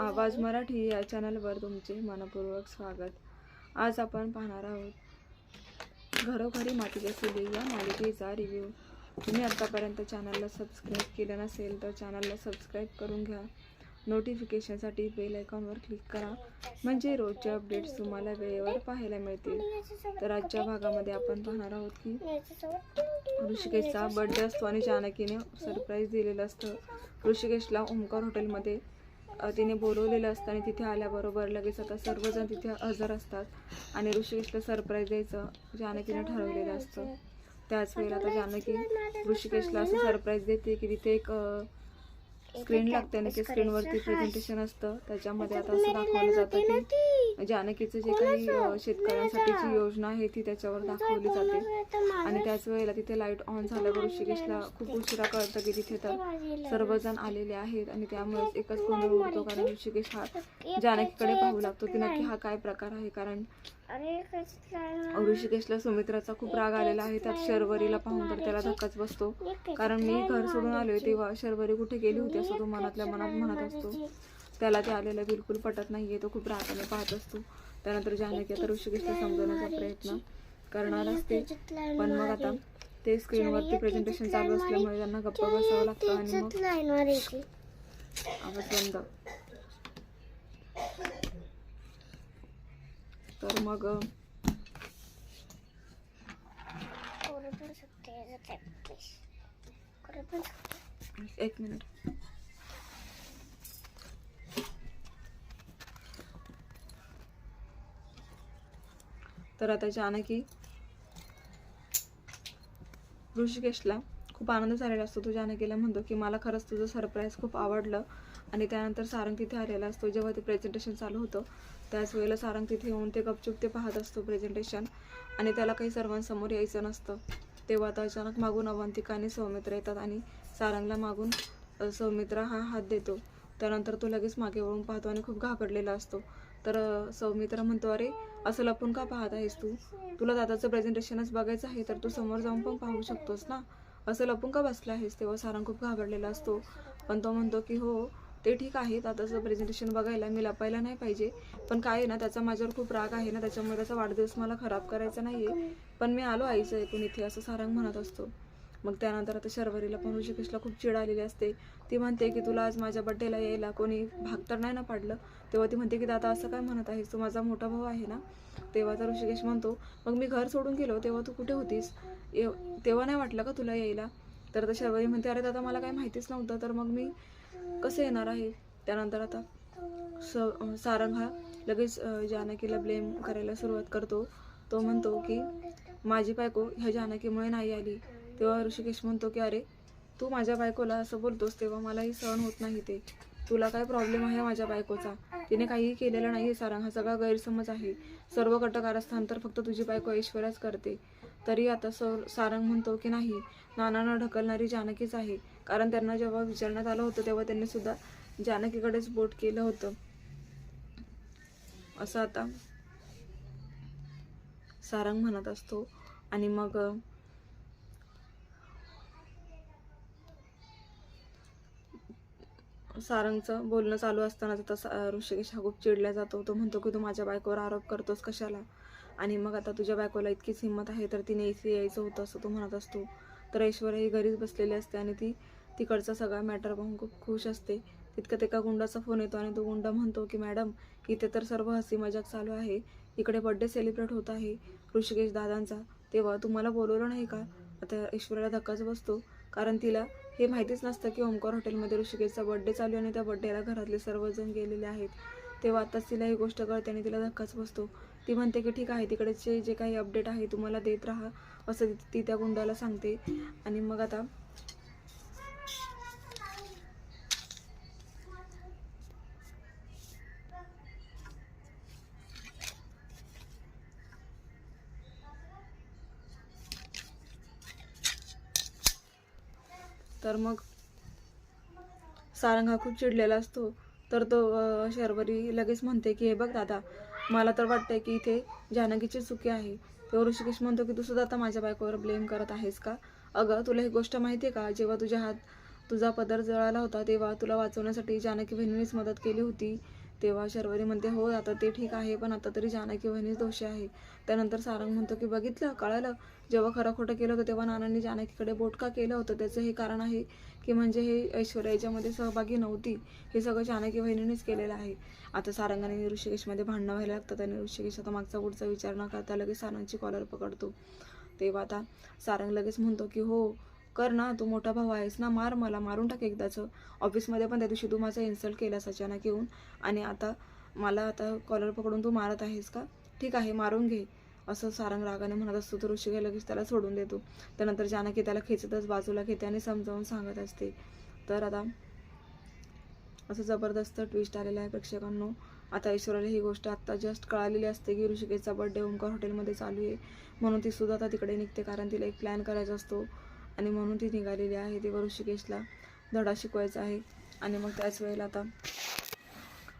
आवाज मराठी या चॅनलवर तुमचे मनपूर्वक स्वागत. आज आपण पाहणार आहोत घरोघरी मातीच्या चुली या मालिकेचा रिव्ह्यू तुम्ही आतापर्यंत चॅनलला सबस्क्राईब केलं नसेल तर चॅनलला सबस्क्राईब करून घ्या. नोटिफिकेशनसाठी बेल आयकॉनवर क्लिक करा. म्हणजे रोजचे अपडेट्स तुम्हाला वेळेवर पाहायला मिळतील. तर आजच्या भागामध्ये आपण पाहणार आहोत की ऋषिकेशचा बर्थडे असतो आणि जानकीने सरप्राईज दिलेलं असतं. ऋषिकेशला ओमकार हॉटेलमध्ये तिने बोलवलेलं असतं आणि तिथे आल्याबरोबर लगेच आता सर्वजण तिथे हजर असतात. आणि ऋषिकेशला सरप्राईज द्यायचं जानकीने ठरवलेलं असतं. त्याच वेळेला आता जानकी ऋषिकेशला असं सरप्राईज देते की तिथे एक स्क्रीन लागते आणि ते स्क्रीनवरती प्रेझेंटेशन असतं. त्याच्यामध्ये आता असं दाखवलं जातं की जानकीचं जे काही शेतकऱ्यांसाठीची योजना आहे ती त्याच्यावर दाखवली जाते. आणि त्याच वेळेला तिथे लाइट ऑन झाल्यावर ऋषिकेशला खूप उशिरा कळतं की तिथे तर सर्वजण आलेले आहेत आणि त्यामुळेच एकच गोंधळ उडतो कारण ऋषिकेश हा जानकीकडे पाहू लागतो की नक्की हा काय प्रकार आहे. कारण ऋषिकेशला सुमित्राचा खूप राग आलेला आहे. त्यात शर्वरीला पाहून तर त्याला धक्काच बसतो. कारण मी घर सोडून आलोय तेव्हा शर्वरी कुठे गेली होती असं तो मनातल्या मनात म्हणत असतो. त्याला ते आलेलं बिलकुल पटत नाहीये तो खूप रागाने पाहत असतो. त्यानंतर जानकी आता ऋषिकेशला समजवण्याचा प्रयत्न करणार असते. पण मग आता ते स्क्रीनवरती प्रेझेंटेशन चालू असल्यामुळे त्यांना गप्प बसावं लागतं आणि मग आवाज बंद. तर मग एक मिनिट तर आता जानकी ऋषिकेशला खूप आनंद झालेला असतो. तो जानकीला म्हणतो की मला खरंच तुझं सरप्राईज खूप आवडलं. आणि त्यानंतर सारंग तिथे आलेला असतो. जेव्हा ते प्रेझेंटेशन चालू होतं त्याच वेळेला सारंग तिथे येऊन ते गपचूप ते पाहत असतो प्रेझेंटेशन आणि त्याला काही सर्वांसमोर यायचं नसतं. तेव्हा आता अचानक मागून अवंतिका आणि सौमित्र येतात आणि सारंगला मागून सौमित्रा हा हात देतो. त्यानंतर तो लगेच मागे वळून पाहतो आणि खूप घाबरलेला असतो. तर सौमित्रा सौमित्र म्हणतो अरे असं लपून का पाहत आहेस तू? तुला दादाचं प्रेझेंटेशनच बघायचं आहे तर तू समोर जाऊन पण पाहू शकतोस ना? असं लपून का बसला आहेस तेव्हा सारंग खूप घाबरलेला असतो. पण तो म्हणतो की हो ते ठीक आहे. दादाचं प्रेझेंटेशन बघायला मी लपायला नाही पाहिजे. पण काय आहे ना त्याचा माझ्यावर खूप राग आहे ना त्याच्यामुळे त्याचा वाढदिवस मला खराब करायचा नाही आहे पण मी आलो आईचं ऐकून इथे असं सारंग म्हणत असतो. मग त्यानंतर आता शर्वरीला पण ऋषिकेशला खूप चिड आलेली असते. ती म्हणते की तुला आज माझ्या बड्डेला यायला कोणी भाग तर नाही ना पाडलं? तेव्हा ती म्हणते की दादा असं काय म्हणत आहेस? तू माझा मोठा भाऊ आहे ना? तेव्हा तर ऋषिकेश म्हणतो मग मी घर सोडून गेलो तेव्हा तू कुठे होतीस? ये- तेव्हा नाही वाटलं का तुला यायला? तर आता शर्वरी म्हणते अरे दादा मला काही माहितीच नव्हतं तर मग मी कसं येणार आहे? त्यानंतर आता स सारंग हा लगेच जानकीला ब्लेम करायला सुरुवात करतो. तो म्हणतो की माझी बायको ह्या जानकीमुळे नाही आली. तेव्हा ऋषिकेश म्हणतो की अरे तू माझ्या बायकोला असं बोलतोस तेव्हा मलाही सहन होत नाही ते. तुला काय प्रॉब्लेम आहे माझ्या बायकोचा? तिने काहीही केलेलं नाही सारंग हा सगळा गैरसमज आहे. सर्व कटकारस्थान तर फक्त तुझी बायको ऐश्वर्याच करते. तरी आता सर सारंग म्हणतो की नाही नानांना ढकलणारी जानकीच आहे. कारण त्यांना जेव्हा विचारण्यात आलं होतं तेव्हा त्यांनी सुद्धा जानकीकडेच बोट केलं होतं. असं आता सारंग म्हणत असतो. आणि मग सारंगचं बोलणं चालू असताना तसं ऋषिकेश हा खूप चिडला जातो तो म्हणतो की तू माझ्या बायकोवर आरोप करतोस कशाला? आणि मग आता तुझ्या बायकोला इतकीच हिंमत आहे तर तिने इथे यायचं होतं असं तो म्हणत असतो. तर ऐश्वर्या ही घरीच बसलेली असते आणि ती तिकडचा सगळा मॅटर पाहून खूप खुश असते. तितकं एका गुंडाचा फोन येतो आणि तो गुंडा म्हणतो की मॅडम इथे तर सर्व हसी मजाक चालू आहे. इकडे बड्डे सेलिब्रेट होत आहे ऋषिकेश दादांचा. तेव्हा तुम्हाला बोलवलं नाही का? आता ऐश्वर्याला धक्काच बसतो कारण तिला हे माहितीच नसतं की ओमकार हॉटेलमध्ये ऋषिकेशचा बड्डे चालू आणि त्या बड्डेला घरातले सर्वजण गेलेले आहेत. तेव्हा आताच तिला ही गोष्ट कळते आणि तिला धक्काच बसतो. ती म्हणते की ठीक आहे तिकडचे जे काही अपडेट आहे तुम्हाला देत राहा असं ती त्या गुंडाला सांगते. आणि मग आता तर मग सारंग हा खूप चिडलेला असतो. तर तो शर्वरी लगेच म्हणते की हे बघ दादा मला तर वाटतंय की इथे जानकीची चुकी आहे. तेव्हा ऋषिकेश म्हणतो की तू सुद्धा आता माझ्या बायकोवर ब्लेम करत आहेस का? अगं तुला ही गोष्ट माहिती आहे का? जेव्हा तुझ्या हात तुझा पदर जळाला होता तेव्हा तुला वाचवण्यासाठी जानकी बहिणीनेच मदत केली होती. तेव्हा शर्वरी म्हणते हो आता ते ठीक आहे पण आता तरी जानकी वहिनीच दोषी आहे. त्यानंतर सारंग म्हणतो की बघितलं कळालं. जेव्हा खरं खोटं केलं होतं तेव्हा नानांनी जानकीकडे बोट का केलं होतं. त्याचं हे कारण आहे की म्हणजे हे ऐश्वर्या याच्यामध्ये सहभागी नव्हती. हे सगळं जानकी वहिनीनेच केलेलं आहे. आता सारंगाने ऋषिकेशमध्ये भांडणं व्हायला लागतात आणि ऋषिकेश आता मागचा पुढचा विचार न करता लगेच सारंगची कॉलर पकडतो. तेव्हा आता सारंग लगेच म्हणतो की हो कर ना तू मोठा भाऊ आहेस ना मार मला मारून टाक एकदाचं. ऑफिसमध्ये पण त्या दिवशी तू माझा इन्सल्ट केलास अचानक येऊन. आणि आता मला आता कॉलर पकडून तू मारत आहेस का? ठीक आहे मारून घे. असं सारंग रागाने म्हणत असतो तर ऋषिकेश लगेच त्याला सोडून देतो. त्यानंतर जानकी त्याला खेचतच बाजूला घेते आणि समजावून सांगत असते. तर आता असं जबरदस्त ट्विस्ट आलेलं आहे प्रेक्षकांनो. आता ऐश्वर्याला ही गोष्ट आत्ता जस्ट कळालेली असते की ऋषिकेशचा बर्थडे ओंकार हॉटेलमध्ये चालू आहे. म्हणून ती सुद्धा आता तिकडे निघते कारण तिला एक प्लॅन करायचा असतो. आणि म्हणून ती निघालेली आहे. तेव्हा ऋषिकेशला धडा शिकवायचा आहे. आणि मग त्याच वेळेला आता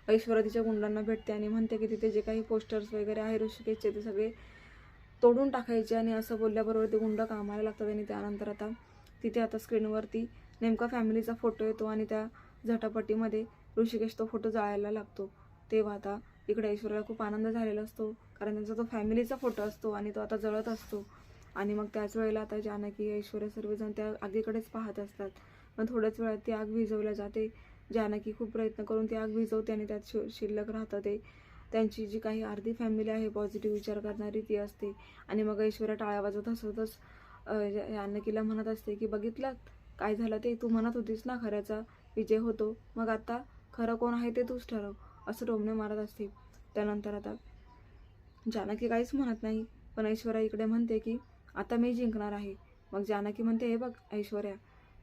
ऐश्वर्या तिच्या गुंडांना भेटते आणि म्हणते की तिथे जे काही पोस्टर्स वगैरे आहे ऋषिकेशचे ते सगळे तोडून टाकायचे आणि असं बोलल्याबरोबर ते गुंड कामाला लागतात आणि त्यानंतर आता तिथे आता स्क्रीनवरती नेमका फॅमिलीचा फोटो येतो आणि त्या झटापटीमध्ये ऋषिकेश तो फोटो जाळायला लागतो. तेव्हा आता इकडे ऐश्वर्याला खूप आनंद झालेला असतो. कारण त्यांचा तो फॅमिलीचा फोटो असतो आणि तो आता जळत असतो. आणि मग त्याच वेळेला आता जानकी ऐश्वर्या सर्वजण त्या आगीकडेच पाहत असतात. पण थोड्याच वेळात ती आग विझवल्या जाते. जानकी खूप प्रयत्न करून ती आग विझवते आणि त्यात शि- शिल्लक राहतं ते. त्यांची जी काही अर्धी फॅमिली आहे पॉझिटिव्ह विचार करणारी ती असते. आणि मग ऐश्वर्या टाळ्या वाजत हसतच जानकीला म्हणत असते की बघितलं? काय झालं ते? तू म्हणत होतीस ना खऱ्याचा विजय होतो. मग आता खरं कोण आहे ते तूच ठरव असं टोमणे मारत असते. त्यानंतर आता जानकी काहीच म्हणत नाही. पण ऐश्वर्या इकडे म्हणते की आता मी जिंकणार आहे. मग जानकी म्हणते हे बघ ऐश्वर्या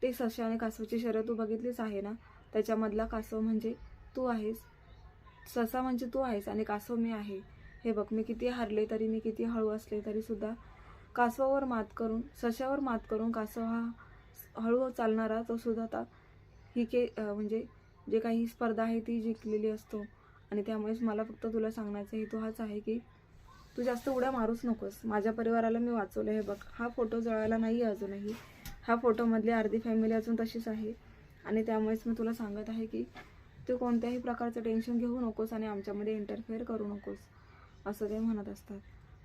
ते सशा आणि कासवाची शर्यत तू बघितलीच आहे ना? त्याच्यामधला कासव म्हणजे तू आहेस. ससा म्हणजे तू आहेस आणि कासव मी आहे. हे बघ मी किती हारले तरी मी किती हळू असले तरीसुद्धा कासवावर मात करून सशावर मात करून कासव हा हळू चालणारा तो सुद्धा आता ही के म्हणजे जे काही स्पर्धा आहे ती जिंकलेली असतो. आणि त्यामुळेच मला फक्त तुला सांगण्याचा हेतू हाच आहे की तू जास्त उड्या मारूच नकोस. माझ्या परिवाराला मी वाचवलं हे बघ. हा फोटो जळायला नाही आहे अजूनही. हा फोटोमधली अर्धी फॅमिली अजून तशीच आहे. आणि त्यामुळेच मी तुला सांगत आहे की तू कोणत्याही प्रकारचं टेन्शन घेऊ नकोस आणि आमच्यामध्ये इंटरफेअर करू नकोस. असं ते म्हणत असतात.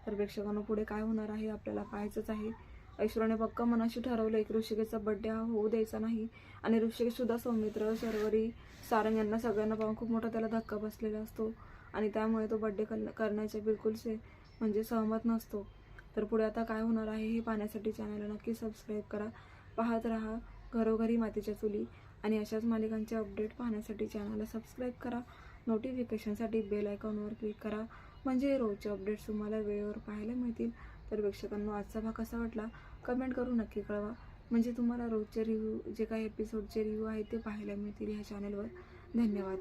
तर प्रेक्षकांना पुढे काय होणार आहे आपल्याला पाहायचंच आहे. ऐश्वर्याने पक्क मनाशी ठरवलं की ऋषिकेचा बड्डे हा होऊ द्यायचा नाही. आणि ऋषिकेशसुद्धा सौमित्र शर्वरी सारंग यांना सगळ्यांना पाहून खूप मोठा त्याला धक्का बसलेला असतो. आणि त्यामुळे तो बड्डे करण्याच्या बिलकुल से म्हणजे सहमत नसतो. तर पुढे आता काय होणार आहे हे पाहण्यासाठी चॅनलला नक्की सबस्क्राईब करा. पाहत राहा घरोघरी मातीच्या चुली आणि अशाच मालिकांचे अपडेट पाहण्यासाठी चॅनलला सबस्क्राईब करा. नोटिफिकेशनसाठी बेल आयकॉनवर क्लिक करा. म्हणजे रोजचे अपडेट्स तुम्हाला वेळेवर पाहायला मिळतील. तर प्रेक्षकांना आजचा भाग कसा वाटला? कमेंट करून नक्की कळवा. म्हणजे तुम्हाला रोजचे रिव्ह्यू जे काही एपिसोडचे रिव्ह्यू आहेत ते पाहायला मिळतील ह्या चॅनलवर धन्यवाद.